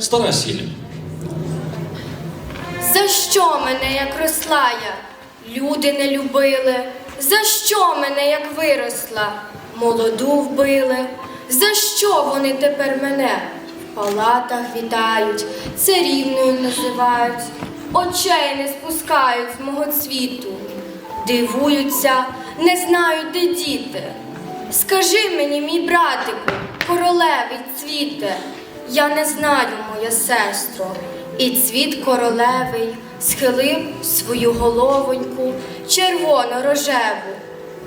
Стара сіль. За що мене, як росла я? Люди не любили. За що мене, як виросла? Молоду вбили. За що вони тепер мене? В палатах вітають, царівною називають, очей не спускають з мого цвіту. Дивуються, не знають, де діти. Скажи мені, мій братику, королевий цвіте, я не знаю, моя сестро, і цвіт королевий схилив свою головоньку червоно-рожеву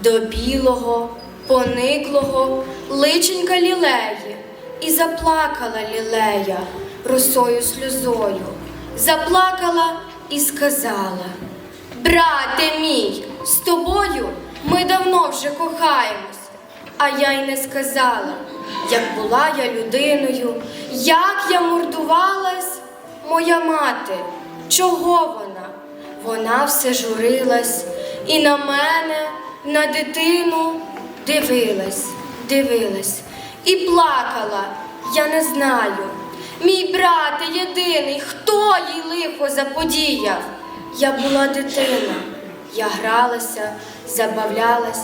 до білого, пониклого личенька лілеї, і заплакала лілея росою сльозою, заплакала і сказала. Брате мій, з тобою ми давно вже кохаємось. А я й не сказала, як була я людиною, як я мордувалась, моя мати, чого вона? Вона все журилась і на мене, на дитину дивилась, дивилась і плакала, я не знаю. Мій брате єдиний, хто їй лихо заподіяв? Я була дитина, я гралася, забавлялась,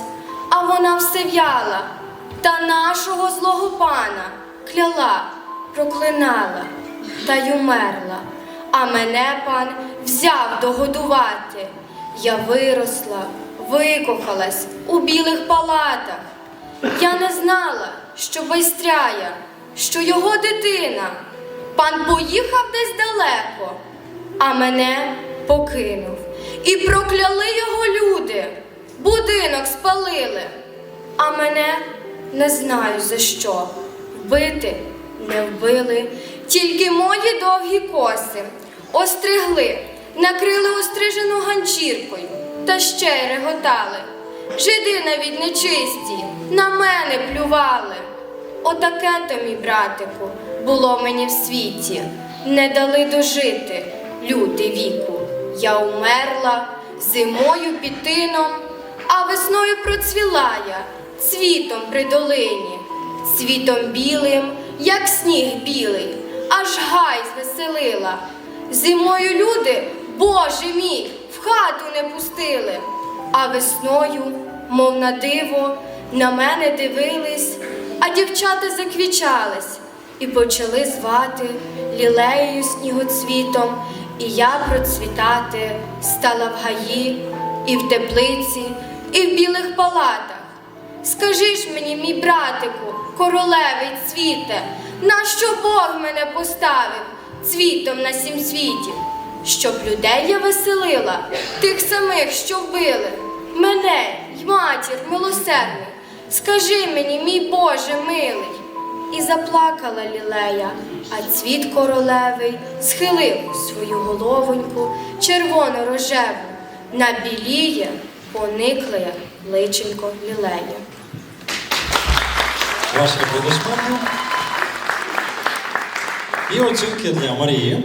а вона все в'яла. Та нашого злого пана кляла, проклинала та й умерла. А мене пан взяв догодувати. Я виросла, викохалась у білих палатах. Я не знала, що байстряя, що його дитина. Пан поїхав десь далеко, а мене покинув. І прокляли його люди, будинок спалили, а мене не знаю за що. Вбити не вбили, тільки мої довгі коси остригли, накрили острижену ганчіркою та ще й реготали. Жиди навіть нечисті, на мене плювали. Отаке то, мій братику, було мені в світі. Не дали дожити люди віку. Я умерла зимою під тином, а весною процвіла я цвітом при долині, цвітом білим, як сніг білий, аж гай звеселила. Зимою люди, Боже мій, в хату не пустили, а весною, мов на диво, на мене дивились, а дівчата заквічались і почали звати лілеєю снігоцвітом, і я процвітати стала в гаї, і в теплиці, і в білих палатах. Скажи ж мені, мій братику, королевий цвіте, на що Бог мене поставив цвітом на сім світі? Щоб людей я веселила, тих самих, що вбили, мене й матір милосердний. Скажи мені, мій Боже милий. І заплакала лілея, а цвіт королевий схилив свою головоньку червоно-рожеву, на біліє поникле личенько лілея. Ваші аплодисменти. І оцінки для Марії.